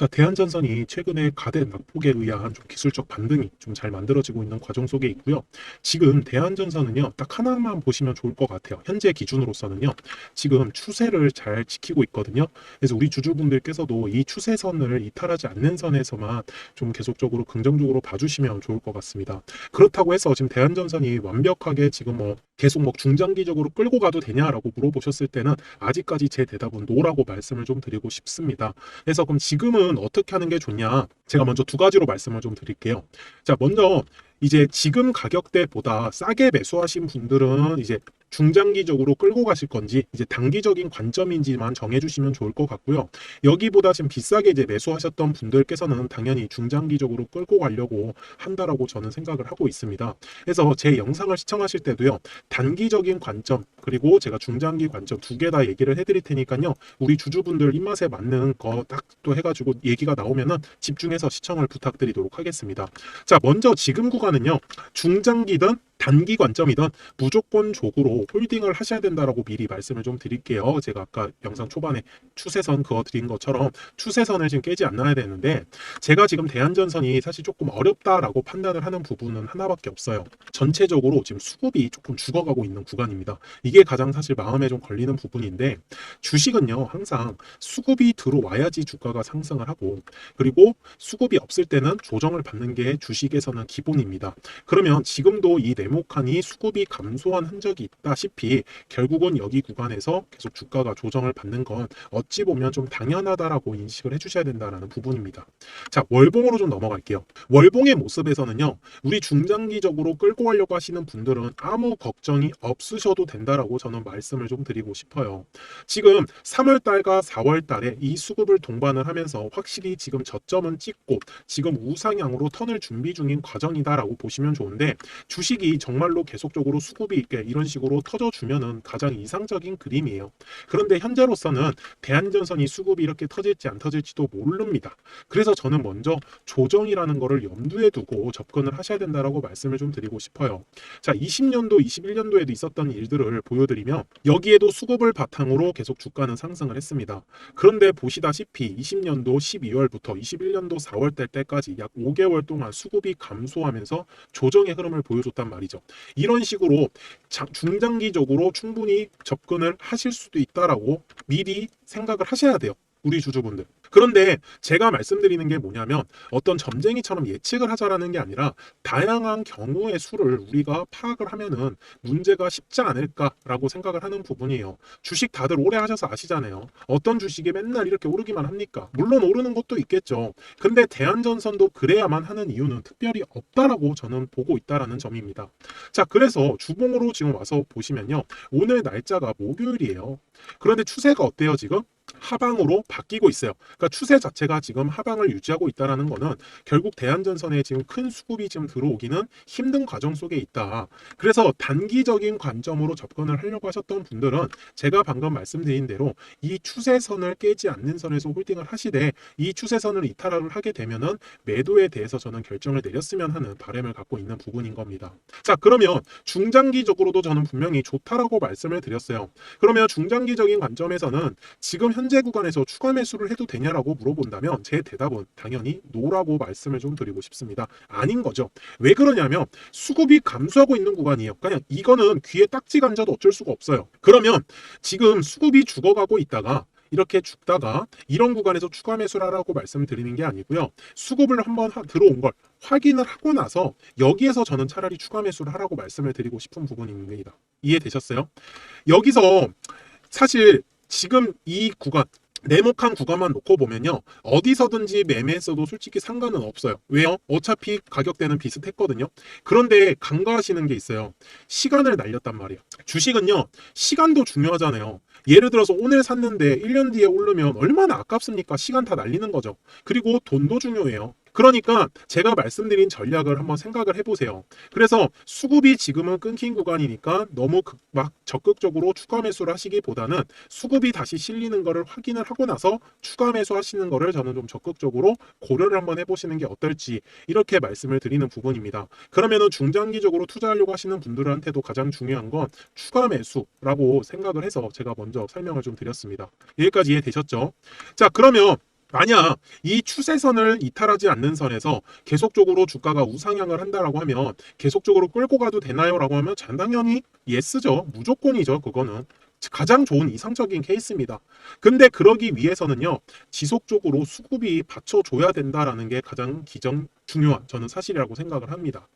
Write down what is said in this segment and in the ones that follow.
자, 대한전선이 최근에 가된 낙폭에 의한 좀 기술적 반등이 좀 잘 만들어지고 있는 과정 속에 있고요. 지금 대한전선은요, 딱 하나만 보시면 좋을 것 같아요. 현재 기준으로서는요, 지금 추세를 잘 지키고 있거든요. 그래서 우리 주주분들께서도 이 추세선을 이탈하지 않는 선에서만 좀 계속적으로 긍정적으로 봐주시면 좋을 것 같습니다. 그렇다고 해서 지금 대한전선이 완벽하게 지금 뭐 계속 뭐 중장기적으로 끌고 가도 되냐라고 물어보셨을 때는 아직까지 제 대답은 노라고 말씀을 좀 드리고 싶습니다. 그래서 그럼 지금은 어떻게 하는 게 좋냐? 제가 먼저 두 가지로 말씀을 좀 드릴게요. 자, 먼저 이제 지금 가격대보다 싸게 매수하신 분들은 이제 중장기적으로 끌고 가실 건지 이제 단기적인 관점인지만 정해주시면 좋을 것 같고요. 여기보다 지금 비싸게 이제 매수하셨던 분들께서는 당연히 중장기적으로 끌고 가려고 한다라고 저는 생각을 하고 있습니다. 그래서 제 영상을 시청하실 때도요. 단기적인 관점 그리고 제가 중장기 관점 두 개 다 얘기를 해드릴 테니까요. 우리 주주분들 입맛에 맞는 거 딱 또 해가지고 얘기가 나오면은 집중해서 시청을 부탁드리도록 하겠습니다. 자, 먼저 지금 구간은요. 중장기든 단기 관점이든 무조건적으로 홀딩을 하셔야 된다라고 미리 말씀을 좀 드릴게요. 제가 아까 영상 초반에 추세선 그거 드린 것처럼 추세선을 지금 깨지 않아야 되는데 제가 지금 대한전선이 사실 조금 어렵다라고 판단을 하는 부분은 하나밖에 없어요. 전체적으로 지금 수급이 조금 죽어가고 있는 구간입니다. 이게 가장 사실 마음에 좀 걸리는 부분인데 주식은요 항상 수급이 들어와야지 주가가 상승을 하고 그리고 수급이 없을 때는 조정을 받는 게 주식에서는 기본입니다. 그러면 지금도 이 네모칸이 수급이 감소한 흔적이 있다시피 결국은 여기 구간에서 계속 주가가 조정을 받는 건 어찌 보면 좀 당연하다라고 인식을 해주셔야 된다는 부분입니다. 자 월봉으로 좀 넘어갈게요. 월봉의 모습에서는요 우리 중장기적으로 끌고 가려고 하시는 분들은 아무 걱정이 없으셔도 된다라고 저는 말씀을 좀 드리고 싶어요. 지금 3월 달과 4월 달에 이 수급을 동반을 하면서 확실히 지금 저점은 찍고 지금 우상향으로 턴을 준비 중인 과정이다라고 보시면 좋은데 주식이 정말로 계속적으로 수급이 있게 이런 식으로 터져주면은 가장 이상적인 그림이에요. 그런데 현재로서는 대한전선이 수급이 이렇게 터질지 안 터질지도 모릅니다. 그래서 저는 먼저 조정이라는 거를 염두에 두고 접근을 하셔야 된다라고 말씀을 좀 드리고 싶어요. 자, 20년도, 21년도에도 있었던 일들을 보여드리면 여기에도 수급을 바탕으로 계속 주가는 상승을 했습니다. 그런데 보시다시피 20년도 12월부터 21년도 4월 달 때까지 약 5개월 동안 수급이 감소하면서 조정의 흐름을 보여줬단 말이죠. 이런 식으로 자- 중장기적으로 충분히 접근을 하실 수도 있다라고 미리 생각을 하셔야 돼요. 우리 주주분들. 그런데 제가 말씀드리는 게 뭐냐면 어떤 점쟁이처럼 예측을 하자라는 게 아니라 다양한 경우의 수를 우리가 파악을 하면은 문제가 쉽지 않을까라고 생각을 하는 부분이에요. 주식 다들 오래 하셔서 아시잖아요. 어떤 주식이 맨날 이렇게 오르기만 합니까? 물론 오르는 것도 있겠죠. 근데 대한전선도 그래야만 하는 이유는 특별히 없다라고 저는 보고 있다라는 점입니다. 자, 그래서 주봉으로 지금 와서 보시면요. 오늘 날짜가 목요일이에요. 그런데 추세가 어때요, 지금? 하방으로 바뀌고 있어요. 그러니까 추세 자체가 지금 하방을 유지하고 있다라는 거는 결국 대한전선에 지금 큰 수급이 지금 들어오기는 힘든 과정 속에 있다. 그래서 단기적인 관점으로 접근을 하려고 하셨던 분들은 제가 방금 말씀드린 대로 이 추세선을 깨지 않는 선에서 홀딩을 하시되 이 추세선을 이탈을 하게 되면은 매도에 대해서 저는 결정을 내렸으면 하는 바람을 갖고 있는 부분인 겁니다. 자, 그러면 중장기적으로도 저는 분명히 좋다라고 말씀을 드렸어요. 그러면 중장기적인 관점에서는 지금 현재 구간에서 추가 매수를 해도 되냐라고 물어본다면 제 대답은 당연히 노라고 말씀을 좀 드리고 싶습니다. 아닌 거죠. 왜 그러냐면 수급이 감소하고 있는 구간이에요. 그냥 이거는 귀에 딱지 간자도 어쩔 수가 없어요. 그러면 지금 수급이 죽어가고 있다가 이렇게 죽다가 이런 구간에서 추가 매수를 하라고 말씀드리는 게 아니고요. 수급을 한번 하- 들어온 걸 확인을 하고 나서 여기에서 저는 차라리 추가 매수를 하라고 말씀을 드리고 싶은 부분입니다. 이해되셨어요? 여기서 사실 지금 이 구간 네모칸 구간만 놓고 보면요 어디서든지 매매했어도 솔직히 상관은 없어요. 왜요? 어차피 가격대는 비슷했거든요. 그런데 간과하시는 게 있어요. 시간을 날렸단 말이에요. 주식은요 시간도 중요하잖아요. 예를 들어서 오늘 샀는데 1년 뒤에 오르면 얼마나 아깝습니까? 시간 다 날리는 거죠. 그리고 돈도 중요해요 그러니까 제가 말씀드린 전략을 한번 생각을 해보세요. 그래서 수급이 지금은 끊긴 구간이니까 너무 극- 막 적극적으로 추가 매수를 하시기보다는 수급이 다시 실리는 거를 확인을 하고 나서 추가 매수 하시는 거를 저는 좀 적극적으로 고려를 한번 해보시는 게 어떨지 이렇게 말씀을 드리는 부분입니다. 그러면은 중장기적으로 투자하려고 하시는 분들한테도 가장 중요한 건 추가 매수라고 생각을 해서 제가 먼저 설명을 좀 드렸습니다. 여기까지 이해되셨죠? 자, 그러면 만약 이 추세선을 이탈하지 않는 선에서 계속적으로 주가가 우상향을 한다라고 하면 계속적으로 끌고 가도 되나요라고 하면 전 당연히 예스죠. 무조건이죠. 그거는. 가장 좋은 이상적인 케이스입니다. 근데 그러기 위해서는요, 지속적으로 수급이 받쳐줘야 된다라는 게 가장 기정 중요한 저는 사실이라고 생각을 합니다.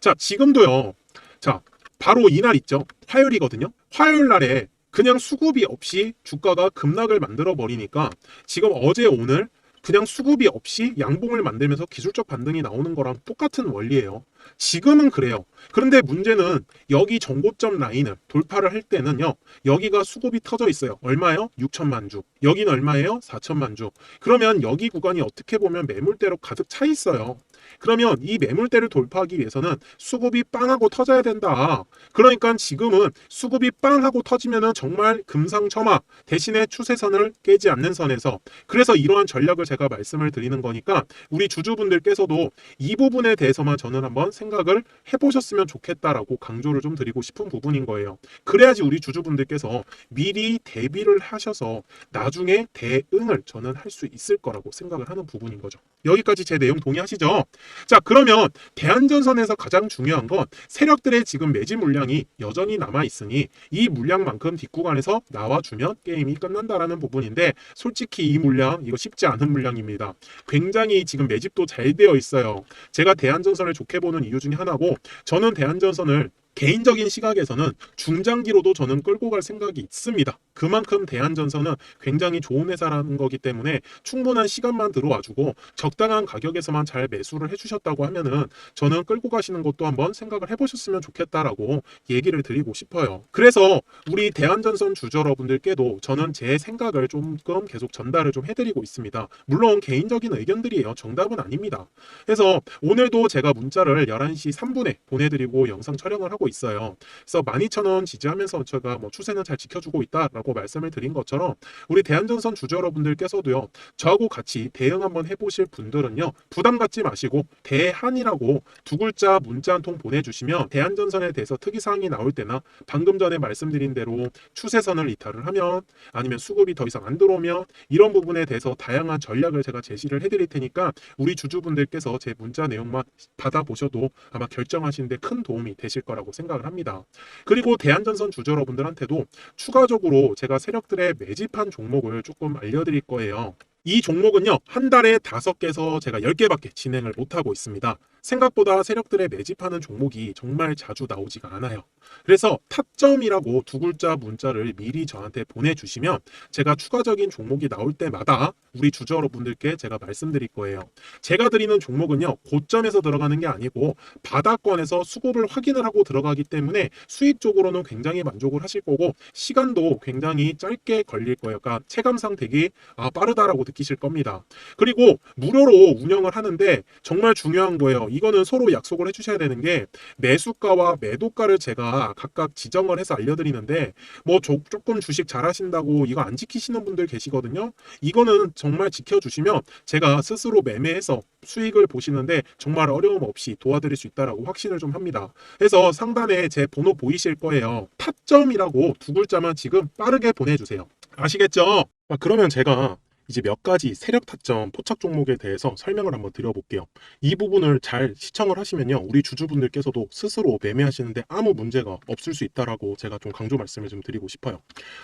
자, 지금도요, 자, 바로 이날 있죠. 화요일이거든요. 화요일 날에 그냥 수급이 없이 주가가 급락을 만들어 버리니까 지금 어제 오늘 그냥 수급이 없이 양봉을 만들면서 기술적 반등이 나오는 거랑 똑같은 원리예요. 지금은 그래요. 그런데 문제는 여기 정고점 라인을 돌파를 할 때는요. 여기가 수급이 터져 있어요. 얼마예요? 6천만 주. 여기는 얼마예요? 4천만 주. 그러면 여기 구간이 어떻게 보면 매물대로 가득 차 있어요. 그러면 이 매물대를 돌파하기 위해서는 수급이 빵하고 터져야 된다. 그러니까 지금은 수급이 빵하고 터지면은 정말 금상첨화 대신에 추세선을 깨지 않는 선에서 그래서 이러한 전략을 제가 말씀을 드리는 거니까 우리 주주분들께서도 이 부분에 대해서만 저는 한번 생각을 해보셨으면 좋겠다라고 강조를 좀 드리고 싶은 부분인 거예요. 그래야지 우리 주주분들께서 미리 대비를 하셔서 나중에 대응을 저는 할 수 있을 거라고 생각을 하는 부분인 거죠. 여기까지 제 내용 동의하시죠? 자, 그러면 대한전선에서 가장 중요한 건 세력들의 지금 매집 물량이 여전히 남아 있으니 이 물량만큼 뒷구간에서 나와주면 게임이 끝난다라는 부분인데 솔직히 이 물량 이거 쉽지 않은 물량입니다. 굉장히 지금 매집도 잘 되어 있어요. 제가 대한전선을 좋게 보는 이유 중에 하나고 저는 대한전선을 개인적인 시각에서는 중장기로도 저는 끌고 갈 생각이 있습니다. 그만큼 대한전선은 굉장히 좋은 회사라는 거기 때문에 충분한 시간만 들어와주고 적당한 가격에서만 잘 매수를 해주셨다고 하면은 저는 끌고 가시는 것도 한번 생각을 해보셨으면 좋겠다라고 얘기를 드리고 싶어요. 그래서 우리 대한전선 주주 여러분들께도 저는 제 생각을 조금 계속 전달을 좀 해드리고 있습니다. 물론 개인적인 의견들이에요. 정답은 아닙니다. 그래서 오늘도 제가 문자를 11시 3분에 보내드리고 영상 촬영을 하고 있어요. 그래서 12,000원 지지하면서 제가 뭐 추세는 잘 지켜주고 있다라고 말씀을 드린 것처럼 우리 대한전선 주주 여러분들께서도요. 저하고 같이 대응 한번 해보실 분들은요. 부담 갖지 마시고 대한이라고 두 글자 문자 한 통 보내주시면 대한전선에 대해서 특이사항이 나올 때나 방금 전에 말씀드린 대로 추세선을 이탈을 하면 아니면 수급이 더 이상 안 들어오면 이런 부분에 대해서 다양한 전략을 제가 제시를 해드릴 테니까 우리 주주분들께서 제 문자 내용만 받아보셔도 아마 결정하시는데 큰 도움이 되실 거라고 생각을 합니다. 그리고 대한전선 주주 여러분들한테도 추가적으로 제가 세력들의 매집한 종목을 조금 알려드릴 거예요. 이 종목은요, 한 달에 다섯 개에서 제가 열 개밖에 진행을 못하고 있습니다. 생각보다 세력들의 매집하는 종목이 정말 자주 나오지가 않아요. 그래서 타점이라고 두 글자 문자를 미리 저한테 보내주시면 제가 추가적인 종목이 나올 때마다 우리 주주 여러분들께 제가 말씀드릴 거예요. 제가 드리는 종목은요, 고점에서 들어가는 게 아니고 바닥권에서 수급을 확인을 하고 들어가기 때문에 수익적으로는 굉장히 만족을 하실 거고 시간도 굉장히 짧게 걸릴 거예요. 그러니까 체감상 되게 아, 빠르다라고 느끼실 겁니다. 그리고 무료로 운영을 하는데 정말 중요한 거예요. 이거는 서로 약속을 해주셔야 되는 게 매수가와 매도가를 제가 각각 지정을 해서 알려드리는데 뭐 조, 조금 주식 잘하신다고 이거 안 지키시는 분들 계시거든요. 이거는 정말 지켜주시면 제가 스스로 매매해서 수익을 보시는데 정말 어려움 없이 도와드릴 수 있다라고 확신을 좀 합니다. 그래서 상단에 제 번호 보이실 거예요. 타점이라고 두 글자만 지금 빠르게 보내주세요. 아시겠죠? 아, 그러면 제가 이제 몇 가지 세력 타점 포착 종목에 대해서 설명을 한번 드려볼게요. 이 부분을 잘 시청을 하시면요. 우리 주주분들께서도 스스로 매매하시는데 아무 문제가 없을 수 있다라고 제가 좀 강조 말씀을 좀 드리고 싶어요.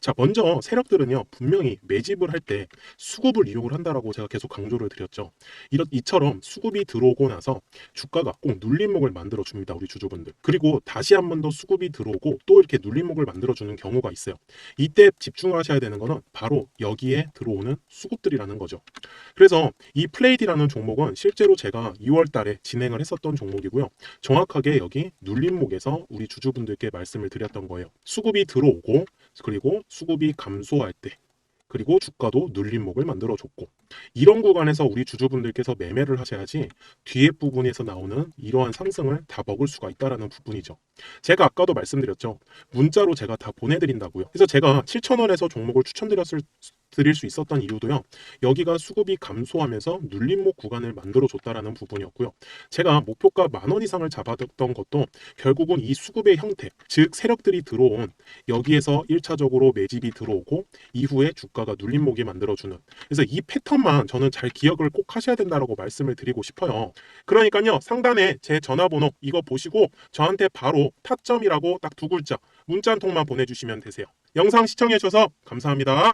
자, 먼저 세력들은요. 분명히 매집을 할 때 수급을 이용을 한다라고 제가 계속 강조를 드렸죠. 이런 이처럼 수급이 들어오고 나서 주가가 꼭 눌림목을 만들어 줍니다. 우리 주주분들. 그리고 다시 한 번 더 수급이 들어오고 또 이렇게 눌림목을 만들어 주는 경우가 있어요. 이때 집중하셔야 되는 거는 바로 여기에 들어오는 수 급들이라는 거죠. 그래서 이 플레이디라는 종목은 실제로 제가 2월 달에 진행을 했었던 종목이고요. 정확하게 여기 눌림목에서 우리 주주분들께 말씀을 드렸던 거예요. 수급이 들어오고 그리고 수급이 감소할 때 그리고 주가도 눌림목을 만들어 줬고 이런 구간에서 우리 주주분들께서 매매를 하셔야지 뒤에 부분에서 나오는 이러한 상승을 다 먹을 수가 있다라는 부분이죠. 제가 아까도 말씀드렸죠. 문자로 제가 다 보내드린다고요. 그래서 제가 7,000원에서 종목을 추천드렸을 드릴 수 있었던 이유도요. 여기가 수급이 감소하면서 눌림목 구간을 만들어 줬다라는 부분이었고요. 제가 목표가 만원 이상을 잡아뒀던 것도 결국은 이 수급의 형태, 즉 세력들이 들어온 여기에서 1차적으로 매집이 들어오고 이후에 주가가 눌림목이 만들어주는 그래서 이 패턴만 저는 잘 기억을 꼭 하셔야 된다라고 말씀을 드리고 싶어요. 그러니까요 상단에 제 전화번호 이거 보시고 저한테 바로 타점이라고 딱 두 글자 문자 한 통만 보내주시면 되세요. 영상 시청해 주셔서 감사합니다.